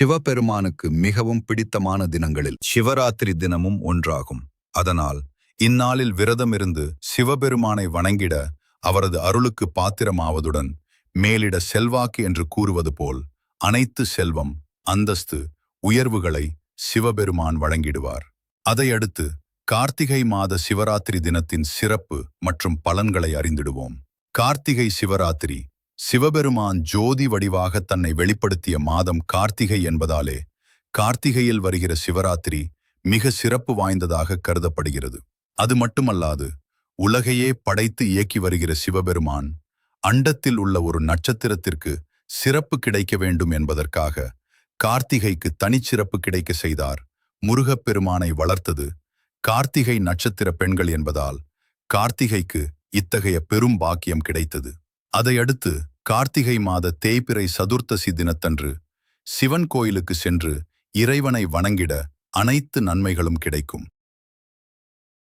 சிவபெருமானுக்கு மிகவும் பிடித்தமான தினங்களில் சிவராத்திரி தினமும் ஒன்றாகும். அதனால் இந்நாளில் விரதமிருந்து சிவபெருமானை வணங்கிட அவரது அருளுக்கு பாத்திரமாவதுடன் மேலிட செல்வாக்கு என்று கூறுவது போல் அனைத்து செல்வம் அந்தஸ்து உயர்வுகளை சிவபெருமான் வழங்கிடுவார். அதையடுத்து கார்த்திகை மாத சிவராத்திரி தினத்தின் சிறப்பு மற்றும் பலன்களை அறிந்திடுவோம். கார்த்திகை சிவராத்திரி சிவபெருமான் ஜோதி வடிவாக தன்னை வெளிப்படுத்திய மாதம் கார்த்திகை என்பதாலே கார்த்திகையில் வருகிற சிவராத்திரி மிக சிறப்பு வாய்ந்ததாக கருதப்படுகிறது. அது மட்டுமல்லாது உலகையே படைத்து இயக்கி வருகிற சிவபெருமான் அண்டத்தில் உள்ள ஒரு நட்சத்திரத்திற்கு சிறப்பு கிடைக்க வேண்டும் என்பதற்காக கார்த்திகைக்கு தனிச்சிறப்பு கிடைக்க செய்தார். முருகப்பெருமானை வளர்த்தது கார்த்திகை நட்சத்திர பெண்கள் என்பதால் கார்த்திகைக்கு இத்தகைய பெரும் பாக்கியம் கிடைத்தது. அதையடுத்து கார்த்திகை மாத தேய்பிறை சதுர்த்தசி தினத்தன்று சிவன் கோயிலுக்கு சென்று இறைவனை வணங்கிட அனைத்து நன்மைகளும் கிடைக்கும்.